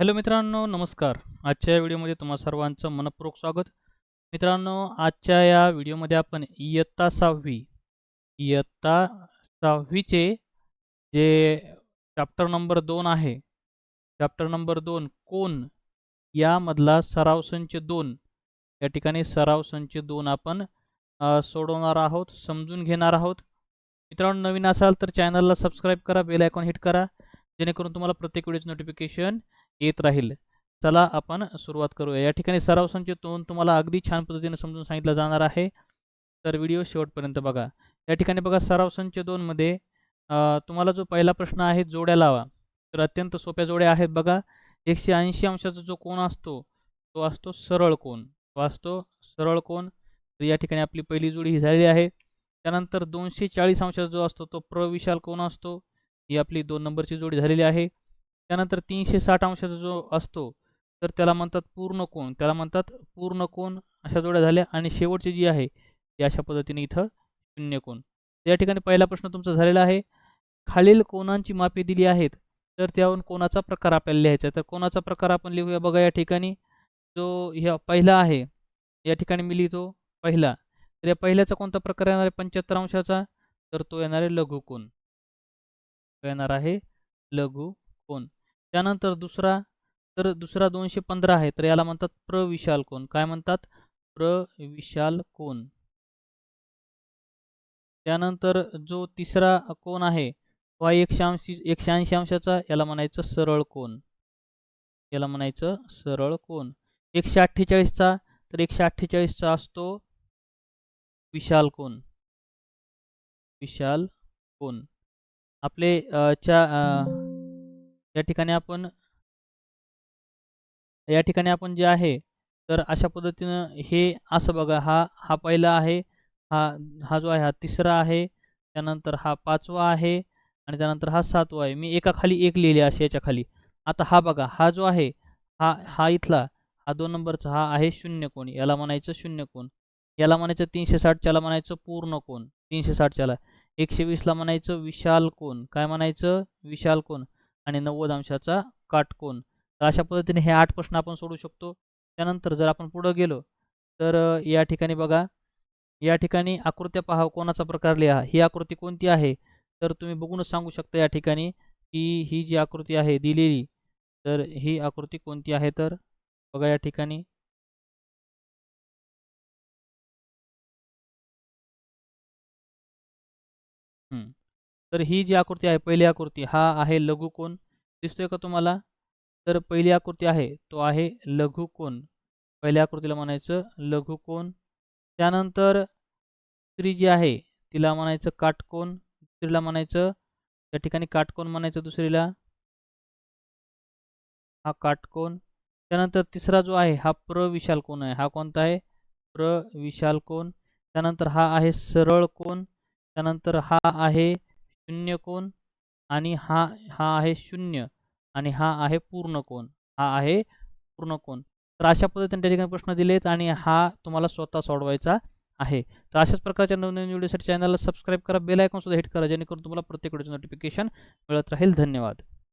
Hello मित्रांनो नमस्कार. आजच्या या व्हिडिओमध्ये तुम्हा सर्वांचं मनपूर्वक स्वागत. मित्रांनो आजच्या या व्हिडिओमध्ये आपण इयत्ता सहावी इयत्ता सहावीचे जे चॅप्टर नंबर दोन आहे चॅप्टर नंबर दोन कोण यामधला सराव संच दोन या ठिकाणी सराव संच दोन आपण सोडवणार आहोत समजून घेणार आहोत. मित्रांनो नवीन असाल तर चॅनलला सबस्क्राईब करा बेल आयकॉन हिट करा जेणेकरून तुम्हाला प्रत्येक व्हिडिओचं नोटिफिकेशन येत राहील. चला आपण सुरुवात करूया. या ठिकाणी सराव संच दोन तुम्हाला अगदी छान पद्धतीने समजून सांगितलं जाणार आहे. तर व्हिडिओ शेवटपर्यंत बघा. या ठिकाणी बघा सराव संच दोनमध्ये तुम्हाला जो पहिला प्रश्न आहे जोड्या लावा. तर अत्यंत सोप्या जोड्या आहेत बघा. एकशे ऐंशी अंशाचा जो कोण असतो तो असतो सरळ कोण तो असतो सरळ कोण तर या ठिकाणी आपली पहिली जोडी ही झालेली आहे. त्यानंतर दोनशे चाळीस अंशाचा जो असतो तो प्रविशाल कोण असतो. ही आपली दोन नंबरची जोडी झालेली आहे. त्यानंतर तीनशे साठ अंशाचा जो असतो तर त्याला म्हणतात पूर्ण कोण त्याला म्हणतात पूर्ण कोण अशा जोड्या झाल्या आणि शेवटची जी आहे ती अशा पद्धतीने इथं शून्य कोण या ठिकाणी पहिला प्रश्न तुमचा झालेला आहे. खालील कोणांची मापे दिली आहेत तर त्यावरून कोणाचा प्रकार आपल्याला लिहायचा तर कोणाचा प्रकार आपण लिहूया बघा या ठिकाणी. जो ह्या पहिला आहे या ठिकाणी मी लिहितो पहिला. तर या पहिल्याचा कोणता प्रकार येणार आहे? पंच्याहत्तर अंशाचा. तर तो येणार आहे लघु कोण तो येणार आहे लघु कोण त्यानंतर दुसरा तर दुसरा दोनशे पंधरा आहे तर याला म्हणतात प्रविशाल कोण? काय म्हणतात? प्रविशाल कोण? त्यानंतर जो तिसरा कोण आहे? तो आहे एकशे ऐंशी एकशे अंशाचा याला म्हणायचं सरळ कोण? याला म्हणायचं सरळ कोण? एकशे अठ्ठेचाळीसचा तर एकशे अठ्ठेचाळीसचा असतो विशाल कोण? विशाल कोण? आपले च्या या ठिकाणी आपण या ठिकाणी आपण जे आहे तर अशा पद्धतीनं हे असं बघा हा हा पहिला आहे हा हा जो आहे हा तिसरा आहे त्यानंतर हा पाचवा आहे आणि त्यानंतर हा सातवा आहे. मी एका खाली एक लिहिले असे याच्या खाली. आता हा बघा हा जो आहे हा हा इथला हा दोन नंबरचा हा आहे शून्य कोण याला म्हणायचं शून्य कोण याला म्हणायचं तीनशे साठच्याला म्हणायचं पूर्ण कोण तीनशे साठच्याला एकशे वीसला म्हणायचं विशाल कोण काय म्हणायचं? विशाल कोण आणि नव्वद अंशाचा काटकोन. तर अशा पद्धतीने हे आठ प्रश्न आपण सोडू शकतो. त्यानंतर जर आपण पुढं गेलो तर या ठिकाणी बघा. या ठिकाणी आकृत्या पहा कोणाचा प्रकार लिहा. ही आकृती कोणती आहे? तर तुम्ही बघूनच सांगू शकता या ठिकाणी की ही जी आकृती आहे दिलेली तर ही आकृती कोणती आहे तर? बघा या ठिकाणी. हम्म तर ही जी आकृती आहे पहिली आकृती हा आहे लघुकोन. दिसतोय का तुम्हाला? तर पहिली आकृती आहे तो आहे लघुकोन. पहिल्या आकृतीला म्हणायचं लघुकोन. त्यानंतर स्त्री जी आहे तिला म्हणायचं काटकोन. दुसरीला म्हणायचं त्या ठिकाणी काटकोन म्हणायचं दुसरीला. हा काटकोन. त्यानंतर तिसरा जो आहे हा प्रविशाल कोण आहे. हा कोणता आहे? प्रविशाल कोण त्यानंतर हा आहे सरळ कोण त्यानंतर हा आहे शून्य कोण? आणि हा हा आहे शून्य आणि हा आहे पूर्ण कोण? हा आहे पूर्ण कोण. तर अशा पद्धतीने त्या ठिकाणी प्रश्न दिलेत आणि हा तुम्हाला स्वतः सोडवायचा आहे. तर अशाच प्रकारच्या नवनवीन व्हिडिओसाठी चॅनलला सबस्क्राईब करा बेल आयकॉन सुद्धा हिट करा जेणेकरून तुम्हाला प्रत्येक व्हिडिओचं नोटिफिकेशन मिळत राहील. धन्यवाद.